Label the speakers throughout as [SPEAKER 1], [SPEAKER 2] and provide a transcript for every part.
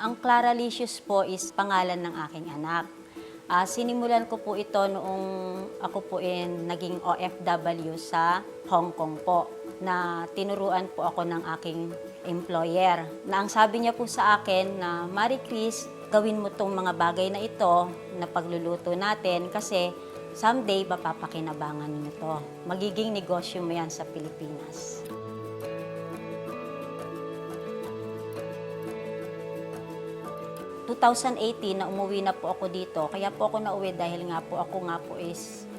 [SPEAKER 1] Ang Claralicious po is pangalan ng aking anak. Ah, sinimulan ko po ito noong ako po ay naging OFW sa Hong Kong po na tinuruan po ako ng aking employer. Na ang sabi niya po sa akin na, Marie Chris, gawin mo tong mga bagay na ito na pagluluto natin kasi someday mapapakinabangan niyo to. Magiging negosyo mo yan sa Pilipinas. – 2018 na umuwi na po ako dito. Kaya po ako nauwi dahil nga po ako nga po is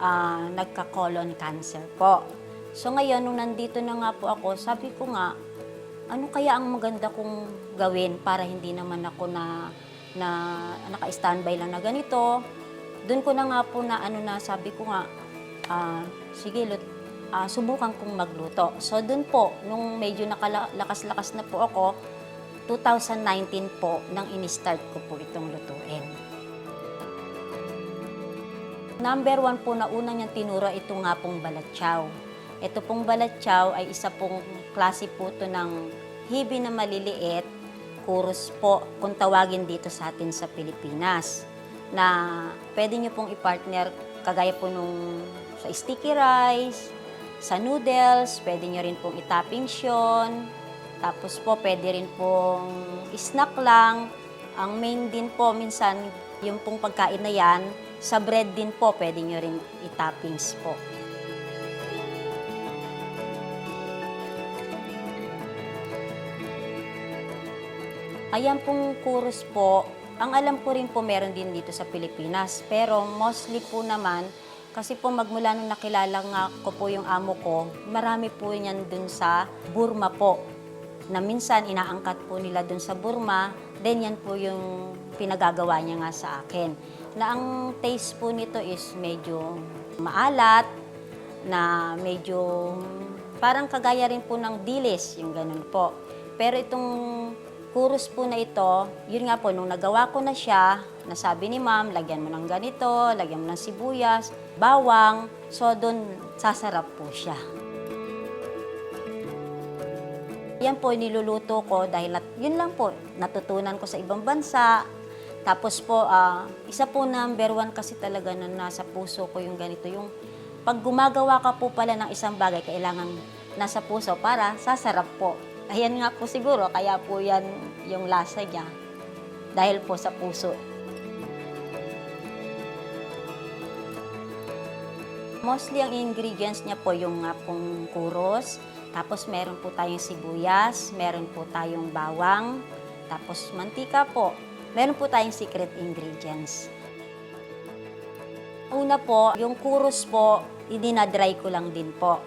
[SPEAKER 1] ah, nagka-colon cancer po. So ngayon, nung nandito na nga po ako, sabi ko nga, ano kaya ang maganda kong gawin para hindi naman ako na, na naka-standby lang na ganito. Doon ko na nga po na ano na sabi ko nga, ah, sige, lut, ah, subukan kong magluto. So doon po, nung medyo nakalakas-lakas na po ako, 2019 po nang ini-start ko po itong lutuin. Number one po na unang niyang tinuro ito nga pong balatsaw. Ito pong balatsaw ay isa pong klase po ito ng hibi na maliliit, kurus po kung tawagin dito sa atin sa Pilipinas. Na pwede niyo pong i-partner kagaya po nung sa sticky rice, sa noodles, pwede niyo rin pong i-topping yun. Tapos po, pwede rin pong snack lang. Ang main din po, minsan, yung pong pagkain na yan, sa bread din po, pwede nyo rin i-toppings po. Ayan pong kurus po, ang alam ko rin po meron din dito sa Pilipinas. Pero mostly po naman, kasi po magmula nung nakilala nga ko po yung amo ko, marami po yan dun sa Burma po na minsan inaangkat po nila dun sa Burma, then yan po yung pinagagawa niya nga sa akin. Na ang taste po nito is medyo maalat, na medyo parang kagaya rin po ng dilis, yung ganun po. Pero itong kurus po na ito, yun nga po, nung nagawa ko na siya, nasabi ni ma'am, lagyan mo ng ganito, lagyan mo ng sibuyas, bawang, so doon sasarap po siya. Yan po niluluto ko dahil nat, yun lang po, natutunan ko sa ibang bansa. Tapos po, ah, isa po number one kasi talaga na nasa puso ko yung ganito. Yung pag gumagawa ka po pala ng isang bagay, kailangan nasa puso para sasarap po. Ayan nga po siguro, kaya po yan yung lasa niya. Dahil po sa puso. Mostly ang ingredients niya po yung nga pong kuros, tapos meron po tayong sibuyas, meron po tayong bawang, tapos mantika po. Meron po tayong secret ingredients. Una po, yung kuros po, idinadry ko lang din po.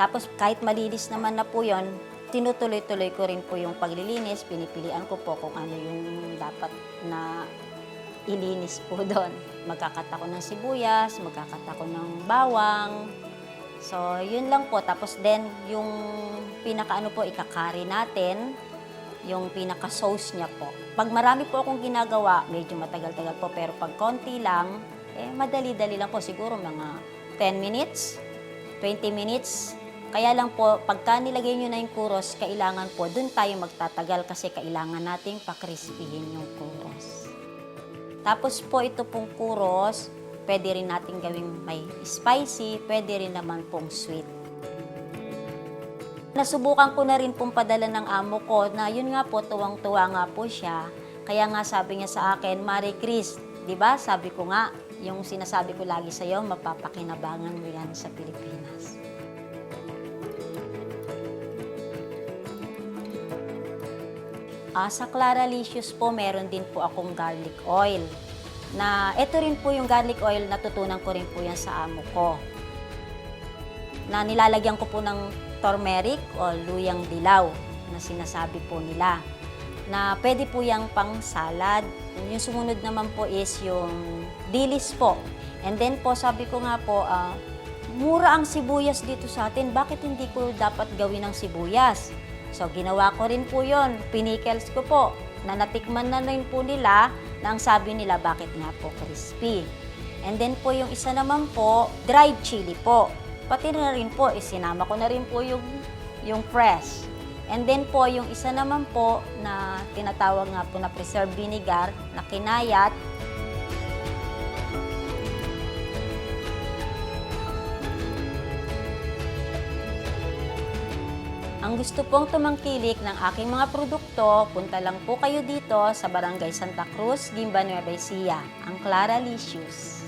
[SPEAKER 1] Tapos kahit malinis naman na po yon, tinutuloy-tuloy ko rin po yung paglilinis, pinipilian ko po kung ano yung dapat na ilinis po doon. Magkakat ako ng sibuyas, magkakat ako ng bawang. So, yun lang po. Tapos then, yung pinaka-ano po, ikakari natin, yung pinaka-sauce niya po. Pag marami po akong ginagawa, medyo matagal-tagal po. Pero pag konti lang, eh, madali-dali lang po. Siguro mga 10 minutes, 20 minutes. Kaya lang po, pagka nilagay nyo na yung kuros, kailangan po, dun tayo magtatagal kasi kailangan nating pakrispihin yung kuros. Tapos po ito pong kuros, pwede rin natin gawing may spicy, pwede rin naman pong sweet. Nasubukan ko na rin pong padala ng amo ko na yun nga po, tuwang-tuwa nga po siya. Kaya nga sabi niya sa akin, Marie Chris, di ba sabi ko nga, yung sinasabi ko lagi sa iyo, mapapakinabangan mo yan sa Pilipinas. Ah, sa Claralicious po, meron din po akong garlic oil. Na ito rin po yung garlic oil, natutunan ko rin po yan sa amo ko. Na nilalagyan ko po ng turmeric o luyang dilaw na sinasabi po nila. Na pwede po yung pang salad. Yung sumunod naman po is yung dilis po. And then po, sabi ko nga po, ah, mura ang sibuyas dito sa atin. Bakit hindi ko dapat gawin ng sibuyas? So, ginawa ko rin po yon Pinikels ko po. Na natikman na rin po nila na ang sabi nila, bakit nga po crispy. And then po yung isa naman po, dried chili po. Pati na rin po, isinama ko na rin po yung, yung fresh. And then po, yung isa naman po na tinatawag nga po na preserved vinegar na kinayat, Ang gusto pong tumangkilik ng aking mga produkto, punta lang po kayo dito sa Barangay Santa Cruz, Gimba, Nueva Ecija, ang Clara Licious.